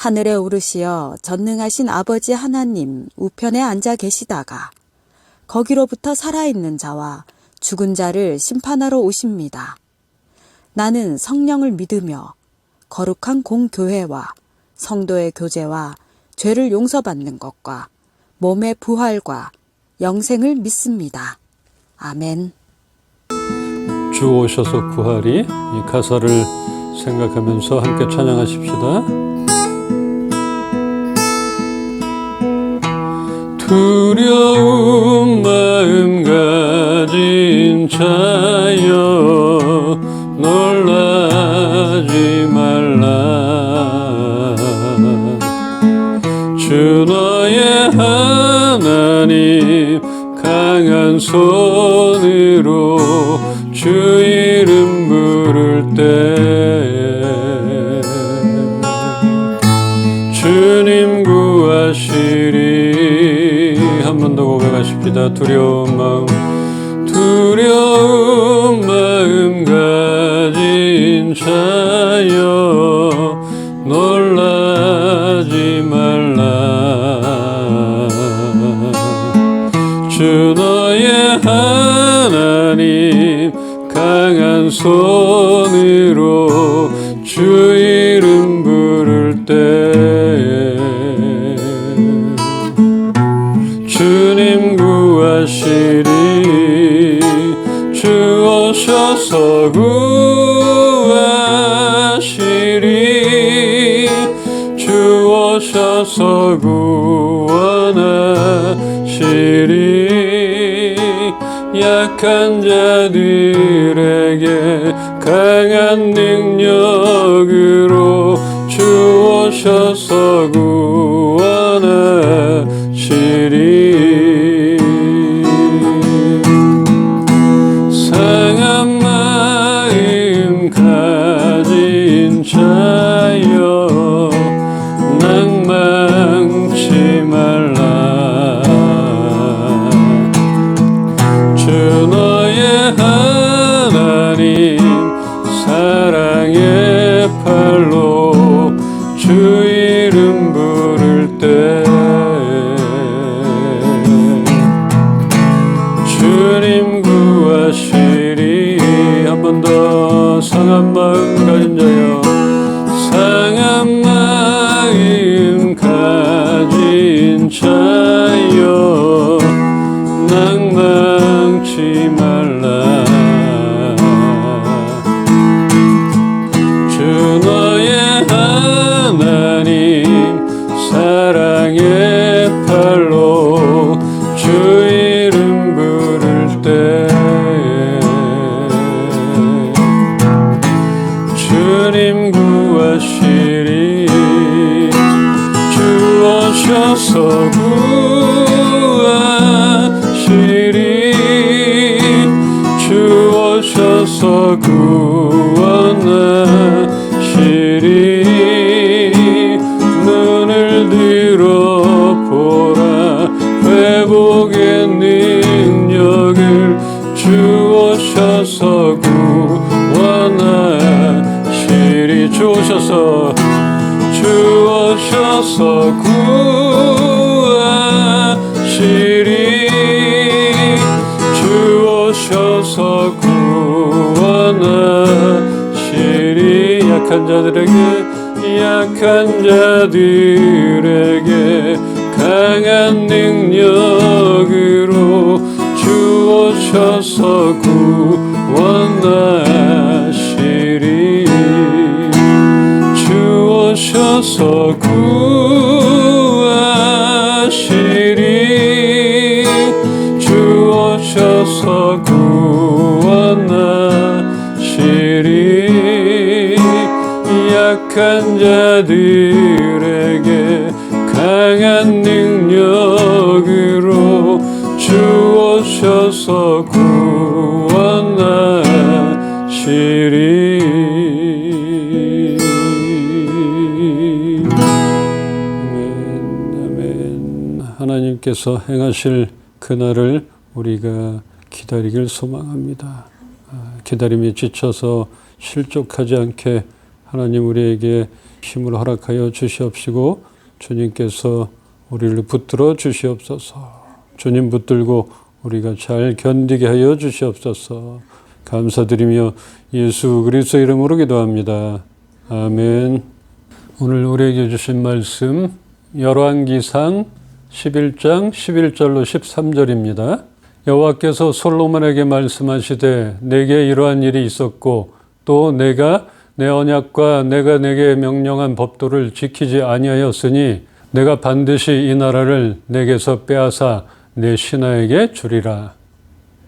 하늘에 오르시어 전능하신 아버지 하나님 우편에 앉아 계시다가 거기로부터 살아있는 자와 죽은 자를 심판하러 오십니다. 나는 성령을 믿으며 거룩한 공교회와 성도의 교제와 죄를 용서받는 것과 몸의 부활과 영생을 믿습니다. 아멘. 주 오셔서 구하리 이 가사를 생각하면서 함께 찬양하십시다. 두려운 마음 가진 자여 놀라지 말라. 주 너의 하나님 강한 손으로 주 이름 부를 때 주님 한 번 더 고백하십시다. 두려운 마음 두려운 마음 가진 자여 놀라지 말라. 주 너의 하나님 강한 손 구원하시리 약한 자들에게 강한 능력으로 주 오셔서 구원하 하시리. 한 번 더 상한 마음 가진 약한 자들에게 약한 자들에게 강한 능력으로 주 오셔서 구원하시리. 주 오셔서 구 자들의 내게 강한 능력으로 주오셔서 구원하시리 아멘, 아멘. 하나님께서 행하실 그날을 우리가 기다리길 소망합니다. 아, 기다림에 지쳐서 실족하지 않게 하나님 우리에게 힘을 허락하여 주시옵시고 주님께서 우리를 붙들어 주시옵소서. 주님 붙들고 우리가 잘 견디게 하여 주시옵소서. 감사드리며 예수 그리스도 이름으로 기도합니다. 아멘. 오늘 우리에게 주신 말씀 열왕기상 11장 11절로 13절입니다. 여호와께서 솔로몬에게 말씀하시되 내게 이러한 일이 있었고 또 내가 내 언약과 내가 내게 명령한 법도를 지키지 아니하였으니 내가 반드시 이 나라를 내게서 빼앗아 내 신하에게 주리라.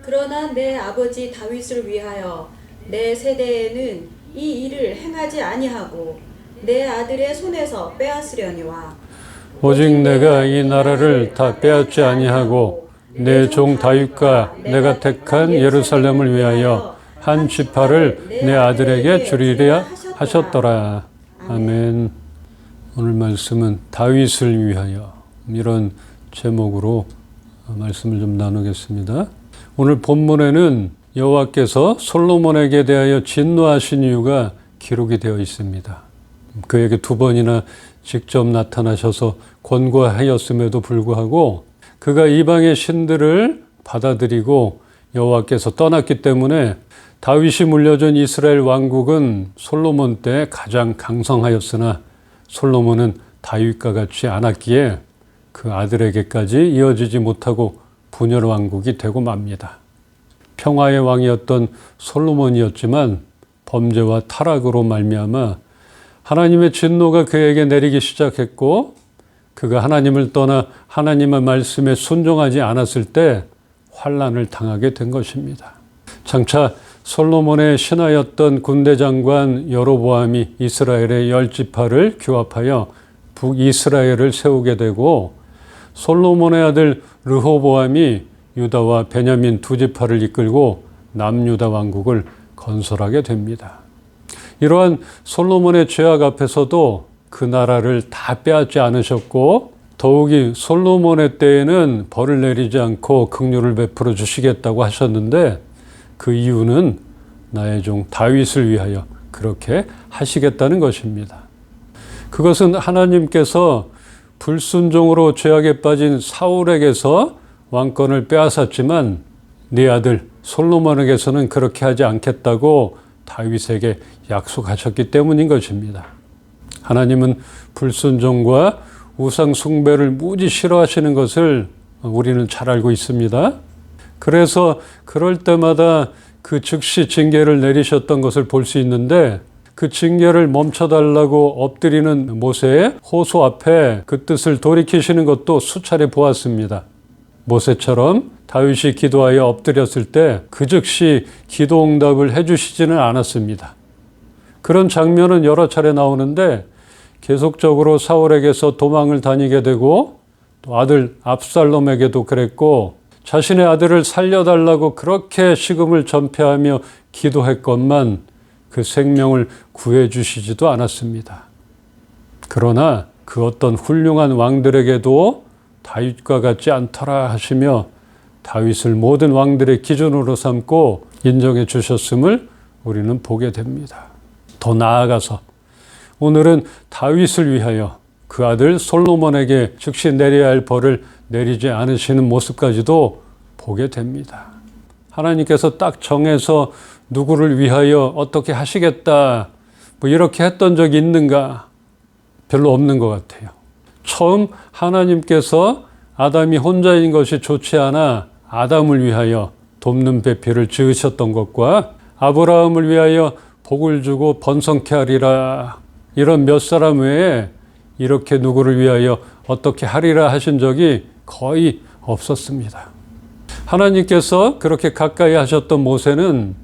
그러나 내 아버지 다윗을 위하여 내 세대에는 이 일을 행하지 아니하고 내 아들의 손에서 빼앗으려니와 오직 내가 이 나라를 다 빼앗지 아니하고 내 종 다윗과 내가 택한 예루살렘을 위하여 한 지파를 내 아들에게 주리라 하셨더라. 아멘. 오늘 말씀은 다윗을 위하여 이런 제목으로 말씀을 좀 나누겠습니다. 오늘 본문에는 여호와께서 솔로몬에게 대하여 진노하신 이유가 기록이 되어 있습니다. 그에게 두 번이나 직접 나타나셔서 권고하였음에도 불구하고 그가 이방의 신들을 받아들이고 여호와께서 떠났기 때문에 다윗이 물려준 이스라엘 왕국은 솔로몬 때 가장 강성하였으나 솔로몬은 다윗과 같이 않았기에 그 아들에게까지 이어지지 못하고 분열 왕국이 되고 맙니다. 평화의 왕이었던 솔로몬이었지만 범죄와 타락으로 말미암아 하나님의 진노가 그에게 내리기 시작했고 그가 하나님을 떠나 하나님의 말씀에 순종하지 않았을 때 환란을 당하게 된 것입니다. 장차 솔로몬의 신하였던 군대 장관 여로보암이 이스라엘의 열 지파를 규합하여 북이스라엘을 세우게 되고 솔로몬의 아들 르호보암이 유다와 베냐민 두 지파를 이끌고 남유다 왕국을 건설하게 됩니다. 이러한 솔로몬의 죄악 앞에서도 그 나라를 다 빼앗지 않으셨고 더욱이 솔로몬의 때에는 벌을 내리지 않고 긍휼을 베풀어 주시겠다고 하셨는데 그 이유는 나의 종 다윗을 위하여 그렇게 하시겠다는 것입니다. 그것은 하나님께서 불순종으로 죄악에 빠진 사울에게서 왕권을 빼앗았지만 네 아들 솔로몬에게서는 그렇게 하지 않겠다고 다윗에게 약속하셨기 때문인 것입니다. 하나님은 불순종과 우상 숭배를 무지 싫어하시는 것을 우리는 잘 알고 있습니다. 그래서 그럴 때마다 그 즉시 징계를 내리셨던 것을 볼 수 있는데 그 징계를 멈춰달라고 엎드리는 모세의 호소 앞에 그 뜻을 돌이키시는 것도 수차례 보았습니다. 모세처럼 다윗이 기도하여 엎드렸을 때 그 즉시 기도 응답을 해주시지는 않았습니다. 그런 장면은 여러 차례 나오는데 계속적으로 사울에게서 도망을 다니게 되고 또 아들 압살롬에게도 그랬고 자신의 아들을 살려달라고 그렇게 식음을 전폐하며 기도했건만 그 생명을 구해주시지도 않았습니다. 그러나 그 어떤 훌륭한 왕들에게도 다윗과 같지 않더라 하시며 다윗을 모든 왕들의 기준으로 삼고 인정해 주셨음을 우리는 보게 됩니다. 더 나아가서 오늘은 다윗을 위하여 그 아들 솔로몬에게 즉시 내려야 할 벌을 내리지 않으시는 모습까지도 보게 됩니다. 하나님께서 딱 정해서 누구를 위하여 어떻게 하시겠다, 뭐 이렇게 했던 적이 있는가? 별로 없는 것 같아요. 처음 하나님께서 아담이 혼자인 것이 좋지 않아 아담을 위하여 돕는 배필을 지으셨던 것과 아브라함을 위하여 복을 주고 번성케 하리라 이런 몇 사람 외에 이렇게 누구를 위하여 어떻게 하리라 하신 적이 거의 없었습니다. 하나님께서 그렇게 가까이 하셨던 모세는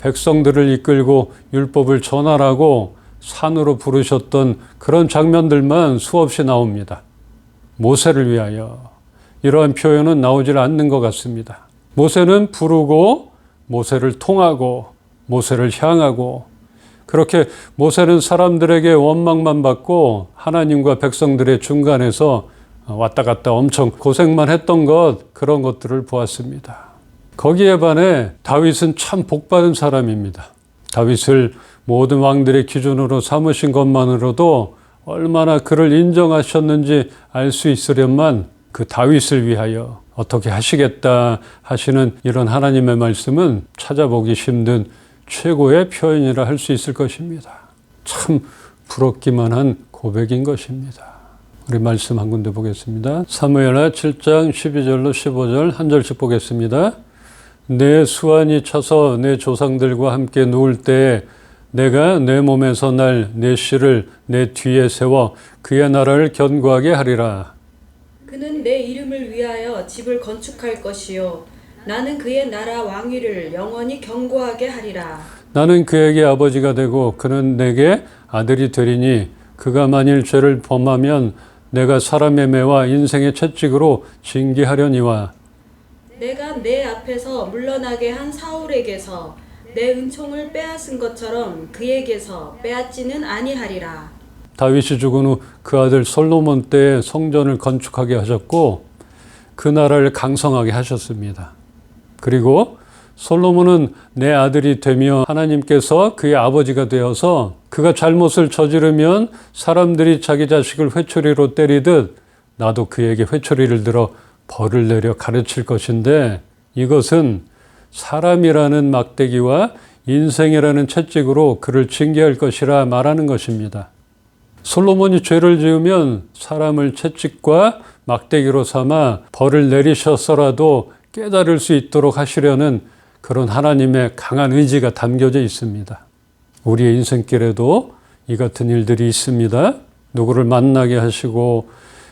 백성들을 이끌고 율법을 전하라고 산으로 부르셨던 그런 장면들만 수없이 나옵니다. 모세를 위하여 이러한 표현은 나오질 않는 것 같습니다. 모세는 부르고 모세를 통하고 모세를 향하고 그렇게 모세는 사람들에게 원망만 받고 하나님과 백성들의 중간에서 왔다 갔다 엄청 고생만 했던 것 그런 것들을 보았습니다. 거기에 반해 다윗은 참 복받은 사람입니다. 다윗을 모든 왕들의 기준으로 삼으신 것만으로도 얼마나 그를 인정하셨는지 알 수 있으련만 그 다윗을 위하여 어떻게 하시겠다 하시는 이런 하나님의 말씀은 찾아보기 힘든 최고의 표현이라 할 수 있을 것입니다. 참 부럽기만 한 고백인 것입니다. 우리 말씀 한 군데 보겠습니다. 사무엘하 7장 12절로 15절 한 절씩 보겠습니다. 내 수완이 차서 내 조상들과 함께 누울 때 내가 내 몸에서 날 내 씨를 내 뒤에 세워 그의 나라를 견고하게 하리라. 그는 내 이름을 위하여 집을 건축할 것이요 나는 그의 나라 왕위를 영원히 견고하게 하리라. 나는 그에게 아버지가 되고 그는 내게 아들이 되리니 그가 만일 죄를 범하면 내가 사람의 매와 인생의 채찍으로 징계하려니와 내가 내 앞에서 물러나게 한 사울에게서 내 은총을 빼앗은 것처럼 그에게서 빼앗지는 아니하리라. 다윗이 죽은 후 그 아들 솔로몬 때 성전을 건축하게 하셨고 그 나라를 강성하게 하셨습니다. 그리고 솔로몬은 내 아들이 되며 하나님께서 그의 아버지가 되어서 그가 잘못을 저지르면 사람들이 자기 자식을 회초리로 때리듯 나도 그에게 회초리를 들어 벌을 내려 가르칠 것인데 이것은 사람이라는 막대기와 인생이라는 채찍으로 그를 징계할 것이라 말하는 것입니다. 솔로몬이 죄를 지으면 사람을 채찍과 막대기로 삼아 벌을 내리셨어라도 깨달을 수 있도록 하시려는 그런 하나님의 강한 의지가 담겨져 있습니다. 우리의 인생길에도 이 같은 일들이 있습니다. 누구를 만나게 하시고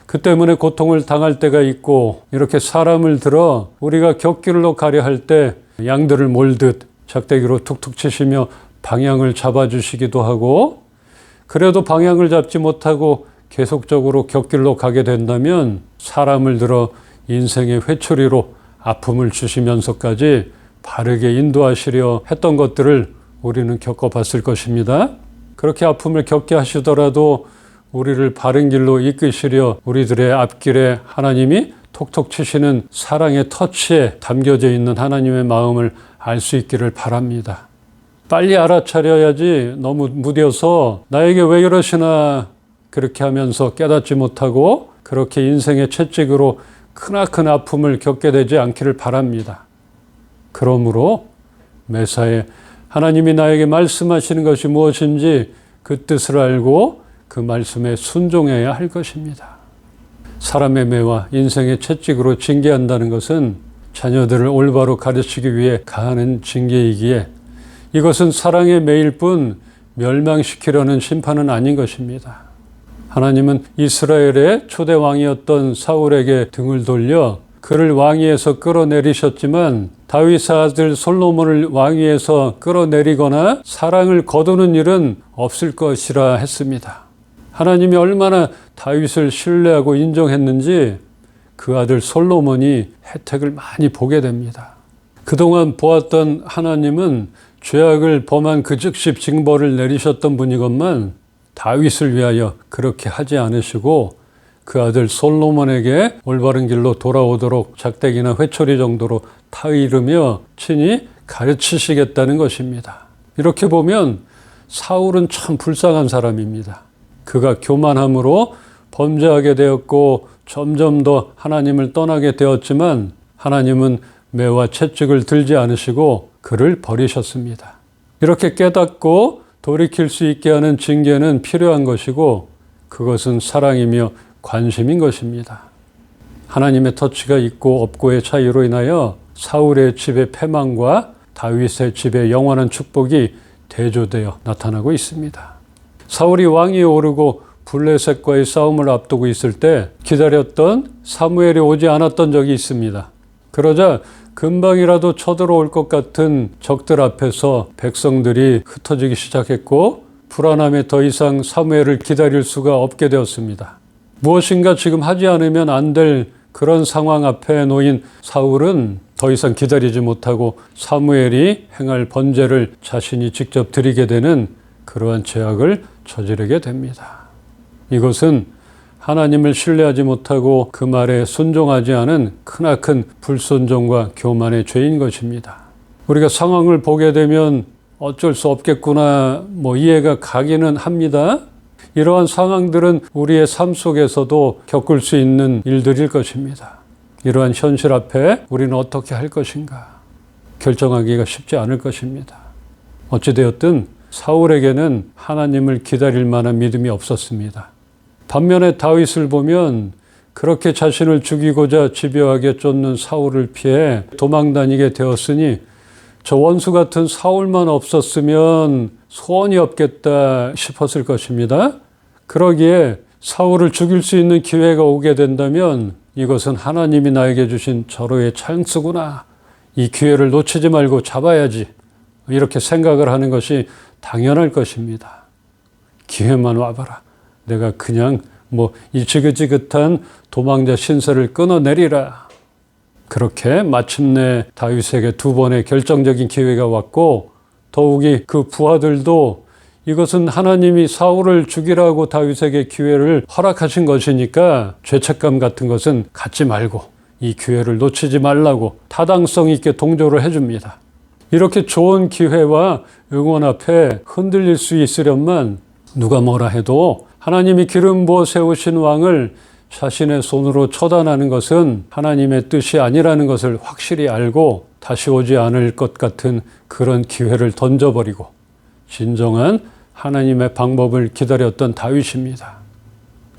그 때문에 고통을 당할 때가 있고 이렇게 사람을 들어 우리가 곁길로 가려 할 때 양들을 몰듯 작대기로 툭툭 치시며 방향을 잡아주시기도 하고 그래도 방향을 잡지 못하고 계속적으로 곁길로 가게 된다면 사람을 들어 인생의 회초리로 아픔을 주시면서까지 바르게 인도하시려 했던 것들을 우리는 겪어봤을 것입니다. 그렇게 아픔을 겪게 하시더라도 우리를 바른 길로 이끄시려 우리들의 앞길에 하나님이 톡톡 치시는 사랑의 터치에 담겨져 있는 하나님의 마음을 알 수 있기를 바랍니다. 빨리 알아차려야지 너무 무뎌서 나에게 왜 이러시나 그렇게 하면서 깨닫지 못하고 그렇게 인생의 채찍으로 크나큰 아픔을 겪게 되지 않기를 바랍니다. 그러므로 매사에 하나님이 나에게 말씀하시는 것이 무엇인지 그 뜻을 알고 그 말씀에 순종해야 할 것입니다. 사람의 매와 인생의 채찍으로 징계한다는 것은 자녀들을 올바로 가르치기 위해 가하는 징계이기에 이것은 사랑의 매일 뿐 멸망시키려는 심판은 아닌 것입니다. 하나님은 이스라엘의 초대 왕이었던 사울에게 등을 돌려 그를 왕위에서 끌어내리셨지만 다윗 아들 솔로몬을 왕위에서 끌어내리거나 사랑을 거두는 일은 없을 것이라 했습니다. 하나님이 얼마나 다윗을 신뢰하고 인정했는지 그 아들 솔로몬이 혜택을 많이 보게 됩니다. 그동안 보았던 하나님은 죄악을 범한 그 즉시 징벌을 내리셨던 분이건만 다윗을 위하여 그렇게 하지 않으시고 그 아들 솔로몬에게 올바른 길로 돌아오도록 작대기나 회초리 정도로 타이르며 친히 가르치시겠다는 것입니다. 이렇게 보면 사울은 참 불쌍한 사람입니다. 그가 교만함으로 범죄하게 되었고 점점 더 하나님을 떠나게 되었지만 하나님은 매와 채찍을 들지 않으시고 그를 버리셨습니다. 이렇게 깨닫고 돌이킬 수 있게 하는 징계는 필요한 것이고 그것은 사랑이며 관심인 것입니다. 하나님의 터치가 있고 없고의 차이로 인하여 사울의 집의 패망과 다윗의 집의 영원한 축복이 대조되어 나타나고 있습니다. 사울이 왕위에 오르고 블레셋과의 싸움을 앞두고 있을 때 기다렸던 사무엘이 오지 않았던 적이 있습니다. 그러자 금방이라도 쳐들어올 것 같은 적들 앞에서 백성들이 흩어지기 시작했고 불안함에 더 이상 사무엘을 기다릴 수가 없게 되었습니다. 무엇인가 지금 하지 않으면 안 될 그런 상황 앞에 놓인 사울은 더 이상 기다리지 못하고 사무엘이 행할 번제를 자신이 직접 드리게 되는 그러한 죄악을 저지르게 됩니다. 이것은 하나님을 신뢰하지 못하고 그 말에 순종하지 않은 크나큰 불순종과 교만의 죄인 것입니다. 우리가 상황을 보게 되면 어쩔 수 없겠구나 뭐 이해가 가기는 합니다. 이러한 상황들은 우리의 삶 속에서도 겪을 수 있는 일들일 것입니다. 이러한 현실 앞에 우리는 어떻게 할 것인가 결정하기가 쉽지 않을 것입니다. 어찌되었든 사울에게는 하나님을 기다릴 만한 믿음이 없었습니다. 반면에 다윗을 보면 그렇게 자신을 죽이고자 집요하게 쫓는 사울을 피해 도망 다니게 되었으니 저 원수 같은 사울만 없었으면 소원이 없겠다 싶었을 것입니다. 그러기에 사울을 죽일 수 있는 기회가 오게 된다면 이것은 하나님이 나에게 주신 절호의 찬스구나. 이 기회를 놓치지 말고 잡아야지. 이렇게 생각을 하는 것이 당연할 것입니다. 기회만 와봐라. 내가 그냥 뭐 이 지긋지긋한 도망자 신세를 끊어내리라. 그렇게 마침내 다윗에게 두 번의 결정적인 기회가 왔고 더욱이 그 부하들도 이것은 하나님이 사울을 죽이라고 다윗에게 기회를 허락하신 것이니까 죄책감 같은 것은 갖지 말고 이 기회를 놓치지 말라고 타당성 있게 동조를 해줍니다. 이렇게 좋은 기회와 응원 앞에 흔들릴 수 있으련만 누가 뭐라 해도 하나님이 기름 부어 세우신 왕을 자신의 손으로 처단하는 것은 하나님의 뜻이 아니라는 것을 확실히 알고 다시 오지 않을 것 같은 그런 기회를 던져버리고 진정한 하나님의 방법을 기다렸던 다윗입니다.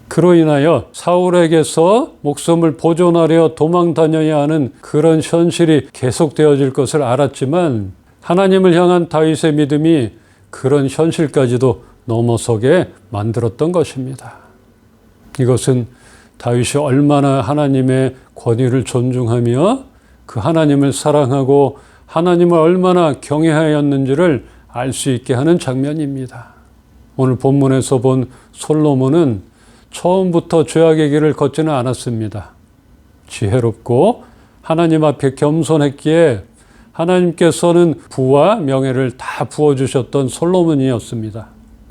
그로 인하여 사울에게서 목숨을 보존하려 도망 다녀야 하는 그런 현실이 계속되어질 것을 알았지만 하나님을 향한 다윗의 믿음이 그런 현실까지도 넘어서게 만들었던 것입니다. 이것은 다윗이 얼마나 하나님의 권위를 존중하며 그 하나님을 사랑하고 하나님을 얼마나 경외하였는지를 알 수 있게 하는 장면입니다. 오늘 본문에서 본 솔로몬은 처음부터 죄악의 길을 걷지는 않았습니다. 지혜롭고 하나님 앞에 겸손했기에 하나님께서는 부와 명예를 다 부어주셨던 솔로몬이었습니다.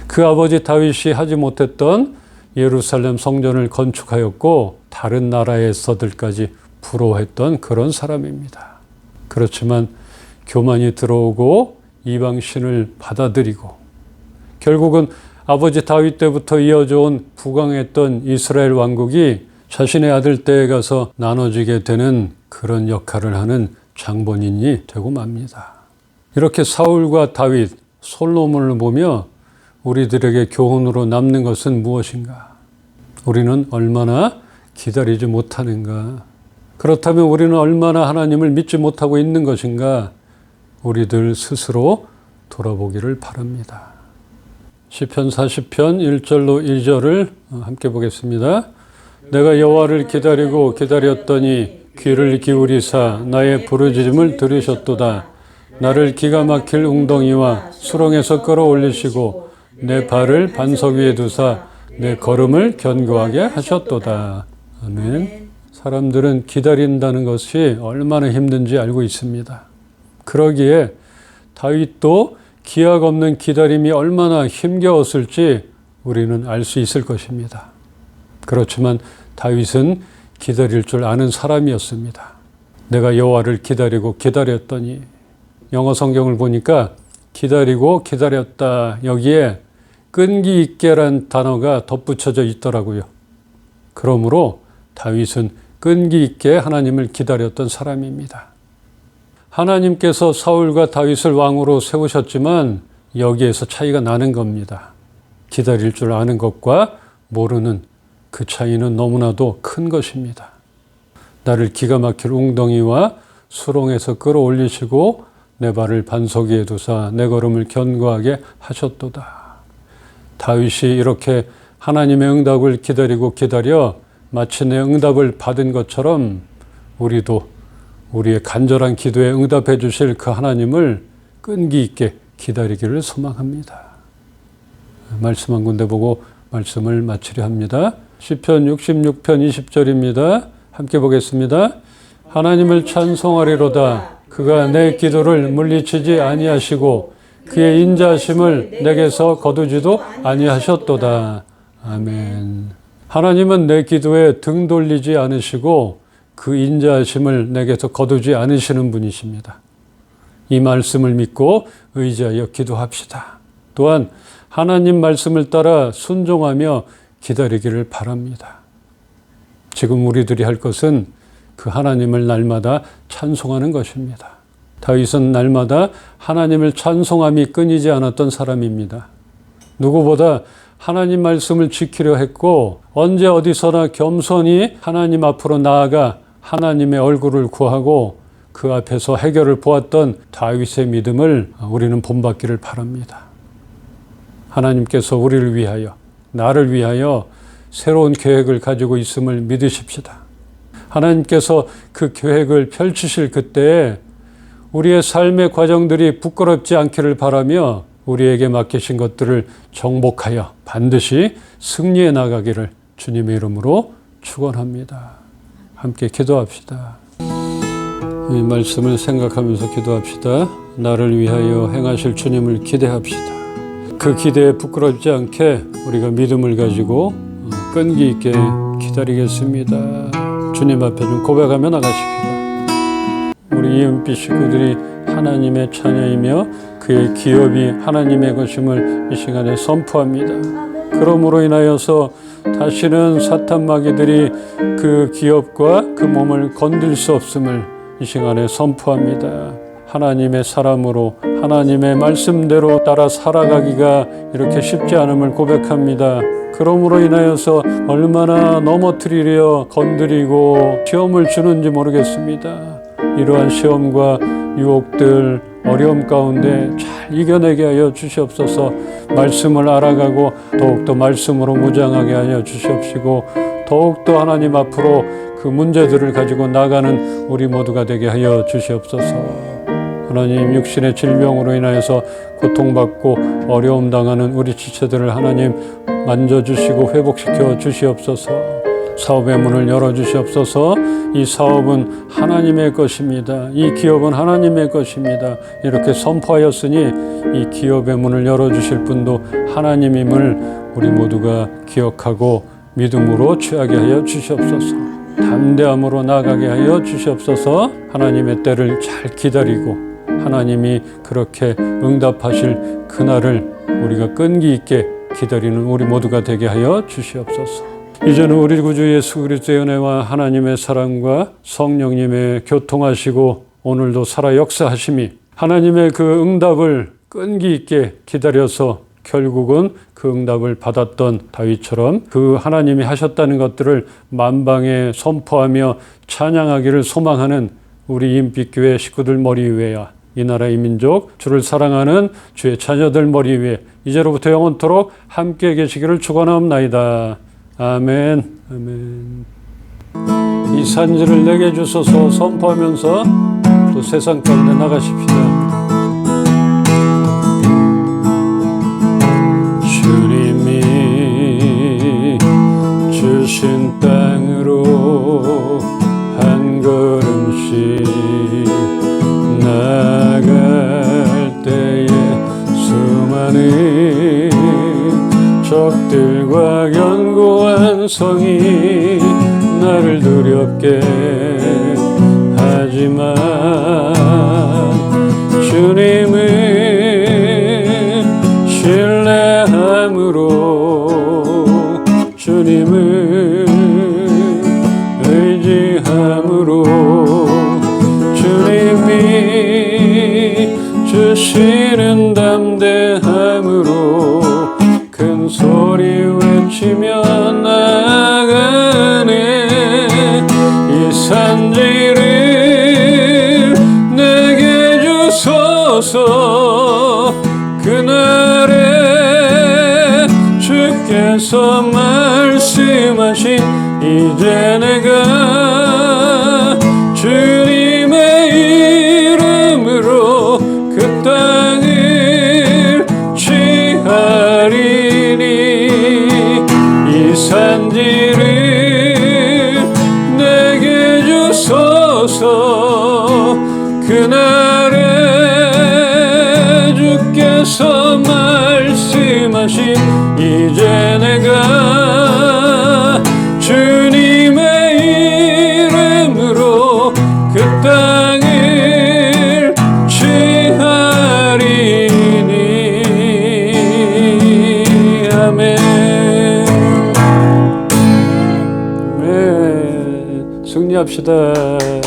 그 아버지 다윗이 하지 못했던 예루살렘 성전을 건축하였고 다른 나라에서들까지 부러워했던 그런 사람입니다. 그렇지만 교만이 들어오고 이방신을 받아들이고 결국은 아버지 다윗 때부터 이어져 온 부강했던 이스라엘 왕국이 자신의 아들 때에 가서 나눠지게 되는 그런 역할을 하는 장본인이 되고 맙니다. 이렇게 사울과 다윗, 솔로몬을 보며 우리들에게 교훈으로 남는 것은 무엇인가? 우리는 얼마나 기다리지 못하는가? 그렇다면 우리는 얼마나 하나님을 믿지 못하고 있는 것인가? 우리들 스스로 돌아보기를 바랍니다. 시편 40편 1절로 2절을 함께 보겠습니다. 내가 여호와를 기다리고 기다렸더니 귀를 기울이사 나의 부르짖음을 들으셨도다. 나를 기가 막힐 웅덩이와 수렁에서 끌어올리시고 내 발을 반석 위에 두사 내 걸음을 견고하게 하셨도다. 아멘. 사람들은 기다린다는 것이 얼마나 힘든지 알고 있습니다. 그러기에 다윗도 기약 없는 기다림이 얼마나 힘겨웠을지 우리는 알 수 있을 것입니다. 그렇지만 다윗은 기다릴 줄 아는 사람이었습니다. 내가 여호와를 기다리고 기다렸더니 영어 성경을 보니까 기다리고 기다렸다 여기에 끈기 있게란 단어가 덧붙여져 있더라고요. 그러므로 다윗은 끈기 있게 하나님을 기다렸던 사람입니다. 하나님께서 사울과 다윗을 왕으로 세우셨지만 여기에서 차이가 나는 겁니다. 기다릴 줄 아는 것과 모르는 그 차이는 너무나도 큰 것입니다. 나를 기가 막힐 웅덩이와 수렁에서 끌어올리시고 내 발을 반석 위에 두사 내 걸음을 견고하게 하셨도다. 다윗이 이렇게 하나님의 응답을 기다리고 기다려 마침내 응답을 받은 것처럼 우리도 우리의 간절한 기도에 응답해 주실 그 하나님을 끈기 있게 기다리기를 소망합니다. 말씀 한 군데 보고 말씀을 마치려 합니다. 시편 66편 20절입니다. 함께 보겠습니다. 하나님을 찬송하리로다. 그가 내 기도를 물리치지 아니하시고 그의 인자심을 내게서 거두지도 아니하셨도다. 아멘. 하나님은 내 기도에 등 돌리지 않으시고 그 인자심을 내게서 거두지 않으시는 분이십니다. 이 말씀을 믿고 의지하여 기도합시다. 또한 하나님 말씀을 따라 순종하며 기다리기를 바랍니다. 지금 우리들이 할 것은 그 하나님을 날마다 찬송하는 것입니다. 다윗은 날마다 하나님을 찬송함이 끊이지 않았던 사람입니다. 누구보다 하나님 말씀을 지키려 했고 언제 어디서나 겸손히 하나님 앞으로 나아가 하나님의 얼굴을 구하고 그 앞에서 해결을 보았던 다윗의 믿음을 우리는 본받기를 바랍니다. 하나님께서 우리를 위하여 나를 위하여 새로운 계획을 가지고 있음을 믿으십시다. 하나님께서 그 계획을 펼치실 그때에 우리의 삶의 과정들이 부끄럽지 않기를 바라며 우리에게 맡기신 것들을 정복하여 반드시 승리해 나가기를 주님의 이름으로 축원합니다. 함께 기도합시다. 이 말씀을 생각하면서 기도합시다. 나를 위하여 행하실 주님을 기대합시다. 그 기대에 부끄럽지 않게 우리가 믿음을 가지고 어, 끈기 있게 기다리겠습니다. 주님 앞에 좀 고백하며 나가십시다. 우리 이은빛 식구들이 하나님의 자녀이며 그의 기업이 하나님의 것임을 이 시간에 선포합니다. 그러므로 인하여서 다시는 사탄 마귀들이 그 기업과 그 몸을 건들 수 없음을 이 시간에 선포합니다. 하나님의 사람으로 하나님의 말씀대로 따라 살아가기가 이렇게 쉽지 않음을 고백합니다. 그러므로 인하여서 얼마나 넘어뜨리려 건드리고 시험을 주는지 모르겠습니다. 이러한 시험과 유혹들, 어려움 가운데 잘 이겨내게 하여 주시옵소서 말씀을 알아가고 더욱더 말씀으로 무장하게 하여 주시옵시고 더욱더 하나님 앞으로 그 문제들을 가지고 나가는 우리 모두가 되게 하여 주시옵소서. 하나님 육신의 질병으로 인하여서 고통받고 어려움 당하는 우리 지체들을 하나님 만져주시고 회복시켜 주시옵소서. 사업의 문을 열어 주시옵소서. 이 사업은 하나님의 것입니다. 이 기업은 하나님의 것입니다. 이렇게 선포하였으니 이 기업의 문을 열어 주실 분도 하나님임을 우리 모두가 기억하고 믿음으로 취하게 하여 주시옵소서. 담대함으로 나가게 하여 주시옵소서. 하나님의 때를 잘 기다리고 하나님이 그렇게 응답하실 그날을 우리가 끈기 있게 기다리는 우리 모두가 되게 하여 주시옵소서. 이제는 우리 구주 예수 그리스도의 은혜와 하나님의 사랑과 성령님의 교통하시고 오늘도 살아 역사하심이 하나님의 그 응답을 끈기 있게 기다려서 결국은 그 응답을 받았던 다윗처럼 그 하나님이 하셨다는 것들을 만방에 선포하며 찬양하기를 소망하는 우리 인빛교회 식구들 머리 위에야 이 나라 이 민족 주를 사랑하는 주의 자녀들 머리 위에 이제로부터 영원토록 함께 계시기를 축원하옵나이다. 아멘. 아멘. 이 산지를 내게 주소서 선포하면서 또 세상 가운데 나가십시다. 주님이 주신 땅으로 한 걸음씩 나갈 때에 수많은 적들과 견 성이 나를 두렵게 하지만 그날에 주께서 말씀하신 이제 내가 주님의 이름으로 그 땅을 취하리니 아멘 네, 승리합시다.